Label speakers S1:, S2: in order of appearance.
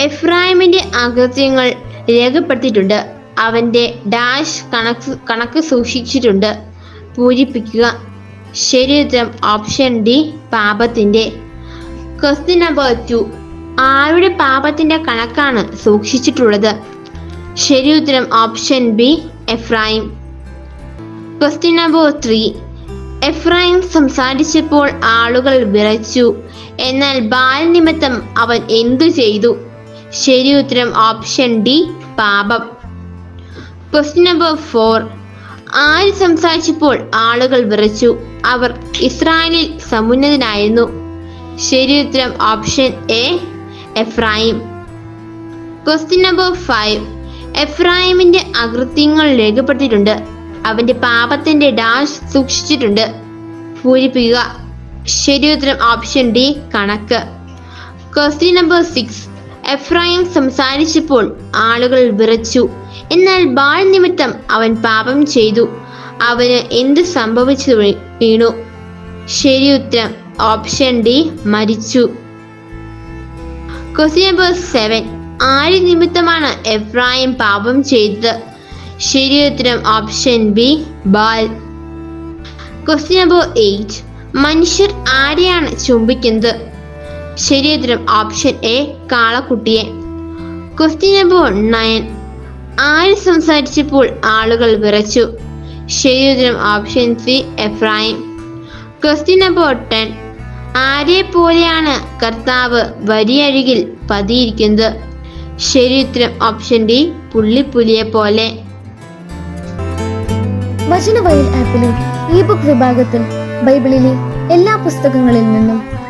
S1: എഫ്രായിമിന്റെ അകൃത്യങ്ങൾ രേഖപ്പെടുത്തിയിട്ടുണ്ട്. അവന്റെ ഡാഷ് കണക്ക് കണക്ക് സൂക്ഷിച്ചിട്ടുണ്ട്. പൂരിപ്പിക്കുക. ശരി ഉത്തരം ഓപ്ഷൻ ഡി പാപത്തിന്റെ. Question number two. ആരുടെ പാപത്തിന്റെ കണക്കാണ് സൂക്ഷിച്ചിട്ടുള്ളത്? ശരി ഉത്തരം option B Ephraim question number three. Ephraim സംസാരിച്ചപ്പോൾ ആളുകൾ വിറച്ചു. എന്നാൽ ബാലനിമിത്തം അവൻ എന്തു ചെയ്തു? ശരി ഉത്തരം ഓപ്ഷൻ ഡി പാപം. ക്വസ്റ്റ്യൻ നമ്പർ ഫോർ ആര് സംസാരിച്ചപ്പോൾ ആളുകൾ വിറച്ചു? അവർ ഇസ്രായേലിൽ സമുന്നതനായിരുന്നു. ശരി ഉത്തരം option A Ephraim. Question number five എഫ്രായിമിന്റെ അകൃത്യങ്ങൾ രേഖപ്പെട്ടിട്ടുണ്ട് അവന്റെ പാപത്തിന്റെ ഡാഷ് സൂക്ഷിച്ചിട്ടുണ്ട്. പൂരിപ്പിക്കുക. ശരി ഉത്തരം ഓപ്ഷൻ ഡി കണക്ക്. ക്വസ്റ്റ്യൻ നമ്പർ സിക്സ് എഫ്രായിം സംസാരിച്ചപ്പോൾ ആളുകൾ വിറച്ചു. എന്നാൽ ബാൾ നിമിത്തം അവൻ പാപം ചെയ്തു. അവന് എന്ത് സംഭവിച്ചു വീണു. ശരി ഉത്തരം ഓപ്ഷൻ ഡി മരിച്ചു. Question number seven. ആര് നിമിത്തമാണ് എഫ്രായിം പാപം ചെയ്തത്? ശരി ഉത്തരം option B Baal. Question number eight. മനുഷ്യർ ആരെയാണ് ചുംബിക്കുന്നത്? ശരി ഉത്തരം ഓപ്ഷൻ എ കാളക്കുട്ടിയെ. ക്വസ്റ്റ്യൻ നമ്പർ നയൻ ആര് സംസാരിച്ചപ്പോൾ ആളുകൾ വിറച്ചു? ശരിയുത്തരം option C Ephraim question number ten ആരെ പോലെയാണ് കർത്താവ് വരിയഴുകിൽ പതിയിരിക്കുന്നത്? ശരിയുത്തരം ഓപ്ഷൻ ഡി പുള്ളിപ്പുലിയെ പോലെ.
S2: വചനവയൽ ആപ്പിലെ ഇ ബുക്ക് വിഭാഗത്തിൽ ബൈബിളിലെ എല്ലാ പുസ്തകങ്ങളിൽ നിന്നും